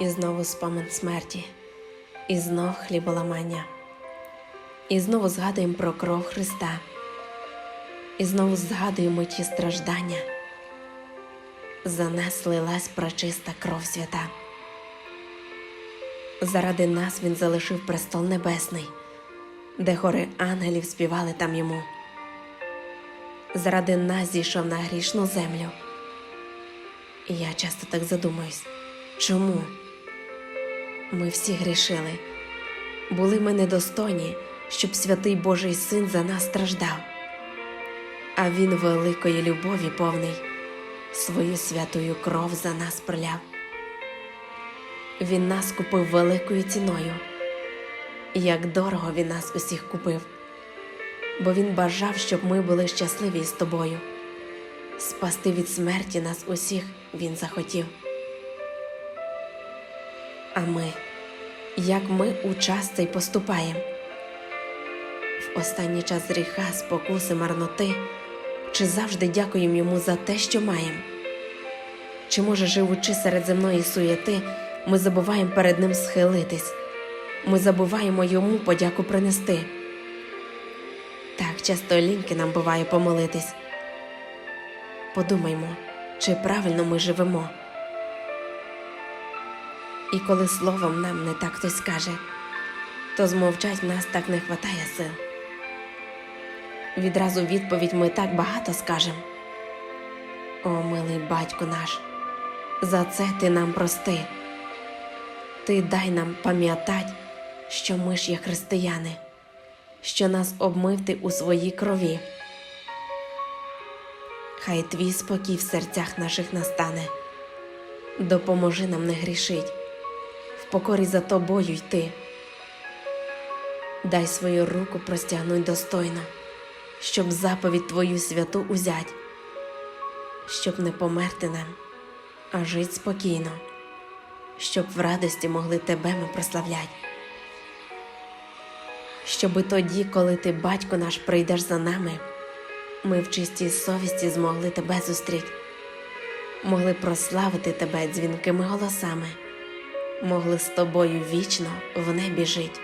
І знову спомин смерті, і знов хліболамання, і знову згадуємо про кров Христа, і знову згадуємо ті страждання. За нас лилась прочиста кров свята. Заради нас він залишив престол небесний, де гори ангелів співали там йому. Заради нас зійшов на грішну землю. І я часто так задумуюсь, чому? Ми всі грішили, були ми недостойні, щоб святий Божий син за нас страждав. А він великої любові повний, свою святою кров за нас проляв. Він нас купив великою ціною, як дорого він нас усіх купив, бо він бажав, щоб ми були щасливі з тобою. Спасти від смерті нас усіх він захотів. А ми, як ми у час цей поступаєм? В останній час гріха, спокуси, марноти, чи завжди дякуємо йому за те, що маємо? Чи може, живучи серед земної суєти, ми забуваємо перед ним схилитись, ми забуваємо йому подяку принести? Так часто ліньки нам буває помолитись. Подумаймо, чи правильно ми живемо. І коли словом нам не так хтось скаже, то змовчать в нас так не хватає сил. Відразу відповідь ми так багато скажем. О, милий батько наш, за це ти нам прости. Ти дай нам пам'ятать, що ми ж є християни, що нас обмив ти у своїй крові. Хай твій спокій в серцях наших настане, допоможи нам не грішить, покорі за тобою йти. Дай свою руку простягнуть достойно, щоб заповідь твою святу узять, щоб не померти нам, а жить спокійно, щоб в радості могли тебе ми прославлять. Щоби тоді, коли ти, батько наш, прийдеш за нами ми в чистій совісті змогли тебе зустріти, могли прославити тебе дзвінкими голосами, могли з тобою вічно в небі жить.